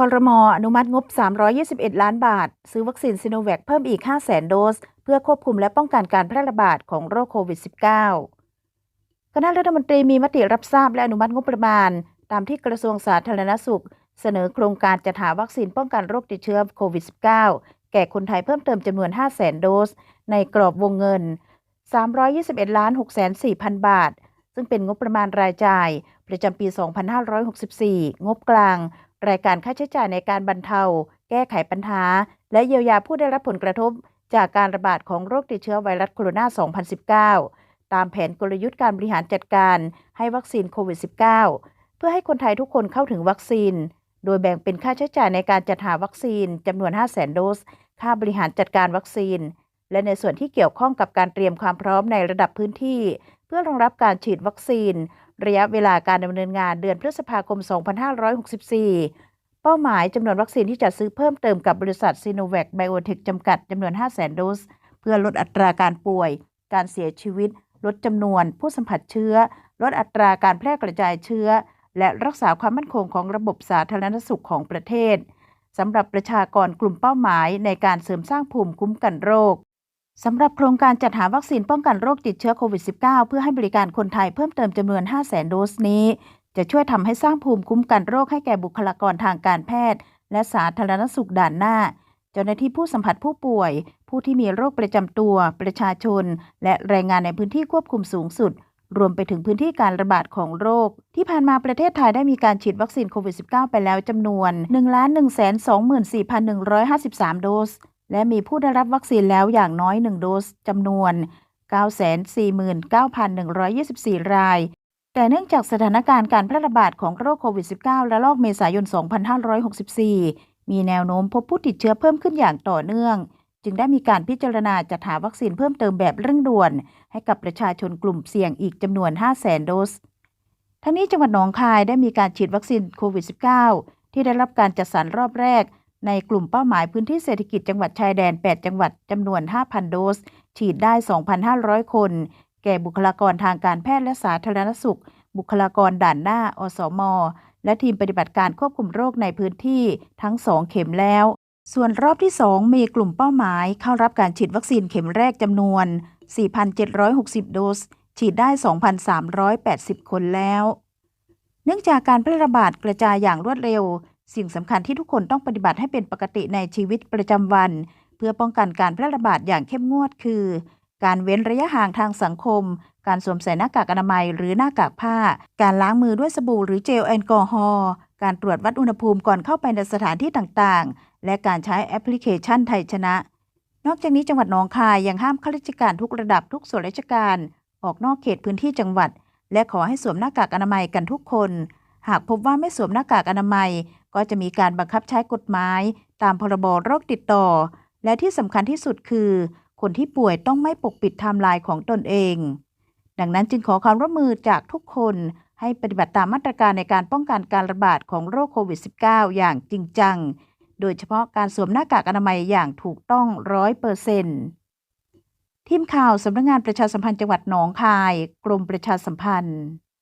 คอรมออนุมัติงบ 321 ล้านบาท ซื้อวัคซีนซิโนแวคเพิ่มอีก 500,000 โดส เพื่อควบคุมและป้องกันการแพร่ระบาดของโรคโควิด -19 คณะรัฐมนตรีมีมติรับทราบและอนุมัติงบประมาณ ตามที่กระทรวงสาธารณสุข เสนอโครงการจัดหาวัคซีนป้องกันโรคติดเชื้อโควิด -19 แก่คนไทยเพิ่มเติมจำนวน 500,000 โดส ในกรอบวงเงิน 321ล้าน6 4 0 0 0 บาท ซึ่งเป็นงบประมาณรายจ่าย ประจำปี 2564 งบกลาง รายการค่าใช้จ่ายในการบรรเทา แก้ไขปัญหา และเยียวยาผู้ได้รับผลกระทบ จากการระบาดของโรคติดเชื้อไวรัสโคโรนา 2019 ตามแผนกลยุทธ์การบริหารจัดการให้วัคซีนโควิด -19 เพื่อให้คนไทยทุกคนเข้าถึงวัคซีน โดยแบ่งเป็นค่าใช้จ่ายในการจัดหาวัคซีนจำนวน 500,000 โดส ค่าบริหารจัดการวัคซีน และในส่วนที่เกี่ยวข้องกับการเตรียมความพร้อมในระดับพื้นที่ เพื่อรองรับการฉีดวัคซีน ระยะเวลาการดำเนินงานเดือนพฤษภาคม 2564 เป้าหมายจำนวนวัคซีนที่จะซื้อเพิ่มเติมกับบริษัทซีโนแวคไบโอเทคจำกัดจำนวน 500,000 โดส เพื่อลดอัตราการป่วย การเสียชีวิต ลดจำนวน ผู้สัมผัสเชื้อ ลดอัตราการแพร่กระจายเชื้อ และรักษาความมั่นคงของระบบสาธารณสุขของประเทศสำหรับประชากรกลุ่มเป้าหมายในการเสริมสร้างภูมิคุ้มกันโรค สำหรับโครงการจัดหาวัคซีนป้องกันโรคติดเชื้อโควิด -19 เพื่อให้บริการคนไทยเพิ่มเติมจำนวน 500,000 โดสนี้ จะช่วยทำให้สร้างภูมิคุ้มกันโรคให้แก่บุคลากรทางการแพทย์ และสาธารณสุขด่านหน้า เจ้าหน้าที่ผู้สัมผัสผู้ป่วย ผู้ที่มีโรคประจำตัว ประชาชน และแรงงานในพื้นที่ควบคุมสูงสุด รวมไปถึงพื้นที่การระบาดของโรค ที่ผ่านมาประเทศไทยได้มีการฉีดวัคซีนโควิด -19 ไปแล้วจำนวน 1,124,153 โดส และมีผู้ได้รับวัคซีนแล้วอย่างน้อย 1 โดสจำนวน 949,124 ราย แต่เนื่องจากสถานการณ์การแพร่ระบาดของโรคโควิด -19 และลอกเมษายน 2564 มีแนวโน้มพบผู้ติดเชื้อเพิ่มขึ้นอย่างต่อเนื่อง จึงได้มีการพิจารณาจัดหาวัคซีนเพิ่มเติมแบบเร่งด่วน ให้กับประชาชนกลุ่มเสี่ยงอีกจำนวน 500,000 โดส ทั้งนี้จังหวัดหนองคายได้มีการฉีดวัคซีนโควิด -19 ที่ได้รับการจัดสรรรอบแรก ในกลุ่มเป้าหมายพื้นที่เศรษฐกิจจังหวัดชายแดน 8 จังหวัดจำนวน 5,000 โดส ฉีดได้ 2,500 คน แก่บุคลากรทางการแพทย์และสาธารณสุข บุคลากรด่านหน้า อสม และทีมปฏิบัติการควบคุมโรคในพื้นที่ทั้ง 2 เข็มแล้ว ส่วนรอบที่ 2 มีกลุ่มเป้าหมายเข้ารับการฉีดวัคซีนเข็มแรกจำนวน 4,760 โดส ฉีดได้ 2,380 คนแล้ว เนื่องจากการแพร่ระบาดกระจายอย่างรวดเร็ว สิ่งสำคัญที่ทุกคนต้องปฏิบัติให้เป็นปกติในชีวิตประจำวัน เพื่อป้องกันการแพร่ระบาดอย่างเข้มงวดคือ การเว้นระยะห่างทางสังคม การสวมใส่หน้ากากอนามัยหรือหน้ากากผ้า การล้างมือด้วยสบู่หรือเจลแอลกอฮอล์การตรวจวัดอุณหภูมิก่อนเข้าไปในสถานที่ต่างๆ และการใช้แอปพลิเคชันไทยชนะ นอกจากนี้จังหวัดหนองคายยังห้ามข้าราชการทุกระดับทุกส่วนราชการ ออกนอกเขตพื้นที่จังหวัด และขอให้สวมหน้ากากอนามัยกันทุกคน หากพบว่าไม่สวมหน้ากากอนามัย ก็จะมีการบังคับใช้กฎหมาย ตามพรบโรคติดต่อ และที่สำคัญที่สุดคือ คนที่ป่วยต้องไม่ปกปิดไทม์ไลน์ของตนเอง ดังนั้นจึงขอความร่วมมือจากทุกคนให้ปฏิบัติตามมาตรการในการป้องกันการระบาดของโรคโควิด -19 อย่างจริงจัง โดยเฉพาะการสวมหน้ากากอนามัยอย่างถูกต้องร้อยเปอร์เซ็นต์ทีมข่าวสำนักงงานประชาสัมพันธ์จังหวัดหนองคาย กรมประชาสัมพันธ์